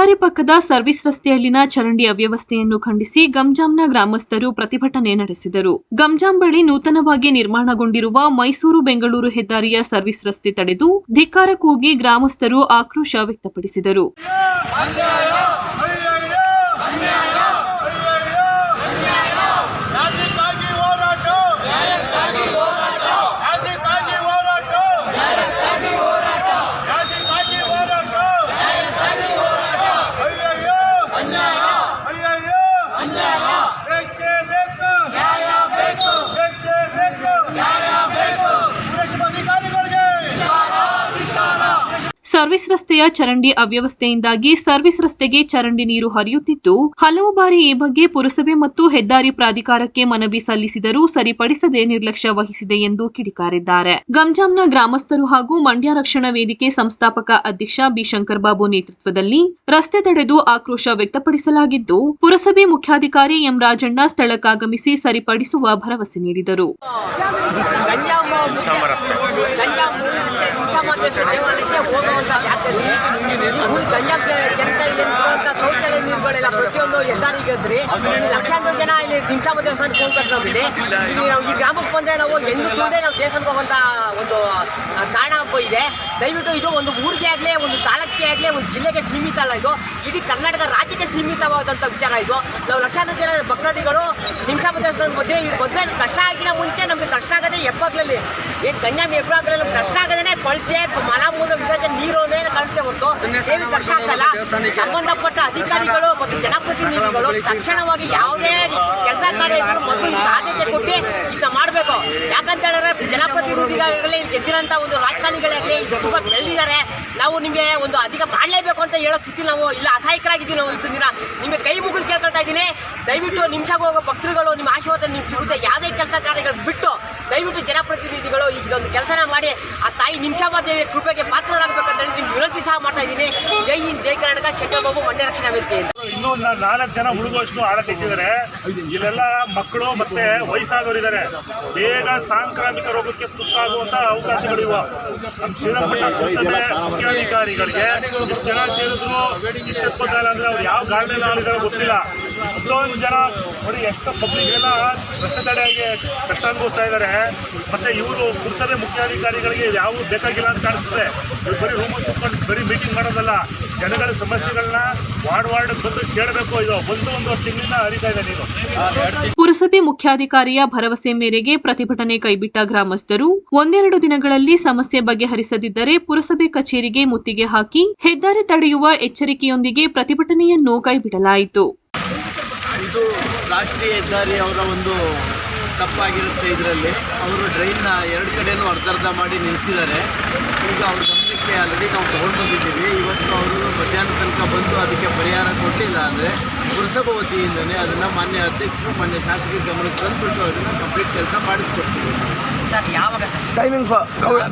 ಹೆದ್ದಾರಿ ಪಕ್ಕದ ಸರ್ವಿಸ್ ರಸ್ತೆಯಲ್ಲಿನ ಚರಂಡಿ ಅವ್ಯವಸ್ಥೆಯನ್ನು ಖಂಡಿಸಿ ಗಂಜಾಂನ ಗ್ರಾಮಸ್ಥರು ಪ್ರತಿಭಟನೆ ನಡೆಸಿದರು. ಗಂಜಾಂ ಬಳಿ ನೂತನವಾಗಿ ನಿರ್ಮಾಣಗೊಂಡಿರುವ ಮೈಸೂರು ಬೆಂಗಳೂರು ಹೆದ್ದಾರಿಯ ಸರ್ವಿಸ್ ರಸ್ತೆ ತಡೆದು ಧಿಕ್ಕಾರ ಕೂಗಿ ಗ್ರಾಮಸ್ಥರು ಆಕ್ರೋಶ ವ್ಯಕ್ತಪಡಿಸಿದರು. ಸರ್ವಿಸ್ ರಸ್ತೆಯ ಚರಂಡಿ ಅವ್ಯವಸ್ಥೆಯಿಂದಾಗಿ ಸರ್ವಿಸ್ ರಸ್ತೆಗೆ ಚರಂಡಿ ನೀರು ಹರಿಯುತ್ತಿದ್ದು, ಹಲವು ಬಾರಿ ಈ ಬಗ್ಗೆ ಪುರಸಭೆ ಮತ್ತು ಹೆದ್ದಾರಿ ಪ್ರಾಧಿಕಾರಕ್ಕೆ ಮನವಿ ಸಲ್ಲಿಸಿದರೂ ಸರಿಪಡಿಸದೆ ನಿರ್ಲಕ್ಷ್ಯ ವಹಿಸಿದೆ ಎಂದು ಕಿಡಿಕಾರಿದ್ದಾರೆ. ಗಂಜಾಂನ ಗ್ರಾಮಸ್ಥರು ಹಾಗೂ ಮಂಡ್ಯ ರಕ್ಷಣಾ ವೇದಿಕೆ ಸಂಸ್ಥಾಪಕ ಅಧ್ಯಕ್ಷ ಬಿ ಶಂಕರ್ ಬಾಬು ನೇತೃತ್ವದಲ್ಲಿ ರಸ್ತೆ ತಡೆದು ಆಕ್ರೋಶ ವ್ಯಕ್ತಪಡಿಸಲಾಗಿದ್ದು, ಪುರಸಭೆ ಮುಖ್ಯಾಧಿಕಾರಿ ಎಂ ರಾಜಣ್ಣ ಸ್ಥಳಕ್ಕಾಗಮಿಸಿ ಸರಿಪಡಿಸುವ ಭರವಸೆ ನೀಡಿದರು. ದೇವಾಲಯಕ್ಕೆ ಹೋಗುವಂತ ಜಾಗದಲ್ಲಿ ಈ ಗಂಜಾಂ ಶೌಚಾಲಯ ನೀರುಗಳೆಲ್ಲ ಪ್ರತಿಯೊಂದು ಹೆದ್ದಾರಿಗಿದ್ರಿ ಲಕ್ಷಾಂತರ ಜನ ಇಲ್ಲಿ ಭಿಕ್ಷಾಮ ದೇವಸ್ಥಾನಕ್ಕೆ ಹೋಗ್ಬಿಟ್ಟು ಇಲ್ಲಿ ನಾವು ಈ ಗ್ರಾಮಕ್ಕೆ ಬಂದ್ರೆ ನಾವು ಎಂದು ಕೂಡಲೇ ನಾವು ದೇವಸ್ಥಾನಕ್ಕೆ ಹೋಗುವಂಥ ಒಂದು ಕಾರಣ ಇದೆ. ದಯವಿಟ್ಟು ಇದು ಒಂದು ಊರಿಗೆ ಆಗಲಿ, ಒಂದು ತಾಲೂಕಿಗೆ ಆಗಲಿ, ಒಂದು ಜಿಲ್ಲೆಗೆ ಸೀಮಿತ ಅಲ್ಲ ಇದು. ಇಡೀ ಕರ್ನಾಟಕ ರಾಜ್ಯಕ್ಕೆ ಸೀಮಿತವಾದಂಥ ವಿಚಾರ ಇದು. ನಾವು ಲಕ್ಷಾಂತರ ಜನ ಭಕ್ತಾದಿಗಳು ಹಿಂಸಾ ದೇವಸ್ಥಾನದ ಮಧ್ಯೆ ಮದುವೆ ಕಷ್ಟ ಆಗಿಲ್ಲ. ಮುಂಚೆ ನಮಗೆ ಕಷ್ಟ ಆಗದೆ ಎಪ್ಪಾಗ್ಲಲ್ಲಿ ಏನ್ ಕನ್ಯಾಮಿ ನಮ್ಗೆ ಕಷ್ಟ ಆಗದೇನೆ ಕೊಳಚೆ ಮಲಮೂತ್ರ ವಿಸರ್ಜನೆ ನೀರೋನೇ ಕಾಣುತ್ತೆ ಹೊರತು? ಸೇವೆ ಕಷ್ಟ ಆಗ್ತಲ್ಲ ಸಂಬಂಧಪಟ್ಟ ಅಧಿಕಾರಿಗಳು ಮತ್ತು ಜನಪ್ರತಿನಿಧಿಗಳು ತಕ್ಷಣವಾಗಿ ಯಾವುದೇ ಕೆಲಸ ಕಾರ್ಯ ಇದ್ರೂ ಮೊದಲು ಆದ್ಯತೆ ಕೊಟ್ಟು ಇದನ್ನ ಮಾಡಬೇಕು. ಯಾಕಂತ ಹೇಳಿದ್ರೆ ಜನಪ್ರತಿನಿಧಿಗಳಾಗಲಿ ಗೆದ್ದಿರೋಂಥ ಒಂದು ರಾಜಕಾರಣಿಗಳಾಗಲಿ ತುಂಬಾ ತುಂಬ ಬೆಳೆದಿದ್ದಾರೆ ನಾವು ನಿಮಗೆ ಒಂದು ಅಧಿಕ ಮಾಡಲೇಬೇಕು ಅಂತ ಹೇಳೋ ಸ್ಥಿತಿ ನಾವು ಇಲ್ಲ ಅಸಹಾಯಕರಾಗಿದ್ದೀವಿ ನಾವು ಇಷ್ಟು ದಿನ. ನಿಮಗೆ ಕೈ ಮುಗಿದು ಕೇಳ್ಕೊಳ್ತಾ ಇದ್ದೀನಿ. ದಯವಿಟ್ಟು ನಿಮಿಷಕ್ಕೆ ಹೋಗೋ ಭಕ್ತರುಗಳು ನಿಮ್ಮ ಆಶೀರ್ವಾದ ನಿಮ್ಗೆ ಸಿಗುತ್ತೆ. ಯಾವುದೇ ಕೆಲಸ ಕಾರ್ಯಗಳು ಬಿಟ್ಟು ದಯವಿಟ್ಟು ಜನಪ್ರತಿನಿಧಿಗಳು ಇದೊಂದು ಕೆಲಸನ ಮಾಡಿ. ಆ ತಾಯಿ ನಿಮಿಷಾಬ ದೇವಿಯ ಕೃಪೆಗೆ ಪಾತ್ರರಾಗಬೇಕಂತ ಹೇಳಿ ನಿಮ್ಗೆ ವಿನಂತಿ ಸಹ ಮಾಡ್ತಾ ಇದ್ದೀನಿ. ಜೈ ಹಿಂದ್, ಜೈ ಕರ್ನಾಟಕ ಶಂಕರ್ ಬಾಬು ಮಂಡ್ಯ ರಕ್ಷಣಾ ವೇದಿಕೆ ಇನ್ನು ನಾಲ್ಕು ಜನ ಹುಡುಗೋಷ್ಟು ಆಡಕ್ ಇಟ್ಟಿದ್ದಾರೆ. ಇಲ್ಲೆಲ್ಲ ಮಕ್ಕಳು ಮತ್ತೆ ವಯಸ್ಸಾದವರು ಇದ್ದಾರೆ. ಬೇಗ ಸಾಂಕ್ರಾಮಿಕ ರೋಗಕ್ಕೆ ತುತ್ತಾಗುವಂತ ಅವಕಾಶಗಳು ಇವ ಮುಖ್ಯಾಧಿಕಾರಿಗಳಿಗೆ ಎಷ್ಟು ಜನ ಸೇರಿದ್ರು, ಎಷ್ಟು ಅಂದ್ರೆ ಅವ್ರು ಯಾವ ಗಾರ್ಡನ್ ಆಳುಗಳು ಗೊತ್ತಿಲ್ಲ. ಇಷ್ಟೊಂದು ಜನ ನೋಡಿ, ಎಷ್ಟೋ ಪಬ್ಲಿಕ್ ಎಲ್ಲ ರಸ್ತೆ ತಡೆಯಾಗಿ ಕಷ್ಟ ಅನುಭವಿಸ್ತಾ ಇದ್ದಾರೆ. ಮತ್ತೆ ಇವರು ಪುರಸಭೆ ಮುಖ್ಯಾಧಿಕಾರಿಗಳಿಗೆ ಯಾವ ಬೇಕಾಗಿಲ್ಲ ಅಂತ ಕಾಣಿಸ್ತದೆ ಬರೀ ರೂಮ್ ಕುತ್ಕೊಂಡು ಬರೀ ಮೀಟಿಂಗ್ ಮಾಡೋದಲ್ಲ ಜನಗಳ ಸಮಸ್ಯೆಗಳನ್ನ ವಾರ್ಡ್ ವಾರ್ಡ್ ಬಂದು ಕೇಳಬೇಕು. ಇದು ಒಂದು ಒಂದೂವರೆ ತಿಂಗಳಿಂದ ಹರಿತಾ ಇದೆ ನೀರು. ಪುರಸಭೆ ಮುಖ್ಯಾಧಿಕಾರಿಯ ಭರವಸೆ ಮೇರೆಗೆ ಪ್ರತಿಭಟನೆ ಕೈಬಿಟ್ಟ ಗ್ರಾಮಸ್ಥರು ಒಂದೆರಡು ದಿನಗಳಲ್ಲಿ ಸಮಸ್ಯೆ ಬಗೆಹರಿಸದಿದ್ದರೆ ಪುರಸಭೆ ಕಚೇರಿಗೆ ಮುತ್ತಿಗೆ ಹಾಕಿ ಹೆದ್ದಾರಿ ತಡೆಯುವ ಎಚ್ಚರಿಕೆಯೊಂದಿಗೆ ಪ್ರತಿಭಟನೆಯನ್ನು ಕೈಬಿಡಲಾಯಿತು. ಇದು ರಾಷ್ಟ್ರೀಯ ಹೆದ್ದಾರಿ ಅವರ ಒಂದು ತಪ್ಪಾಗಿರುತ್ತೆ ಇದರಲ್ಲಿ. ಅವರು ಡ್ರೈನ್ನ ಎರಡು ಕಡೆಯೂ ಅರ್ಧರ್ಧ ಮಾಡಿ ನಿಲ್ಲಿಸಿದ್ದಾರೆ ಈಗ ಅವ್ರ ಗಮನಕ್ಕೆ ಆಲ್ರೆಡಿ ನಾವು ತೊಗೊಂಡು ಬಂದಿದ್ದೀವಿ ಇವತ್ತು ಅವರು ಮಧ್ಯಾಹ್ನ ತನಕ ಬಂದು ಅದಕ್ಕೆ ಪರಿಹಾರ ಕೊಟ್ಟಿಲ್ಲ ಅಂದರೆ ಪುರಸಭಾ ವತಿಯಿಂದಲೇ ಅದನ್ನು ಮಾನ್ಯ ಅಧ್ಯಕ್ಷರು ಮಾನ್ಯ ಶಾಸಕರ ಗಮನಕ್ಕೆ ತಂದುಬಿಟ್ಟು ಅದನ್ನು ಕಂಪ್ಲೀಟ್ ಕೆಲಸ ಮಾಡಿಸ್ಕೊಡ್ತೀವಿ. ಸರ್ ಯಾವಾಗ ಸರ್? ಟೈಮಿಂಗ್ಸ್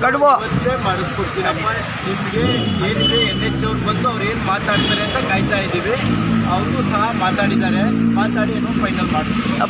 ಗಡುವು ಇವತ್ತೇ ಮಾಡಿಸ್ಕೊಡ್ತೀನಮ್ಮ ನಿಮಗೆ ಏನಿದೆ ಎನ್ ಎಚ್ ಅವ್ರು ಬಂದು ಅವ್ರು ಏನು ಮಾತಾಡ್ತಾರೆ ಅಂತ ಕಾಯ್ತಾ ಇದ್ದೀವಿ. ಅವ್ರಿಗೂ ಸಹ ಮಾತಾಡಿದ್ದಾರೆ. ಮಾತಾಡಿ ಏನೋ ಫೈನಲ್ ಮಾಡ್ತೀವಿ.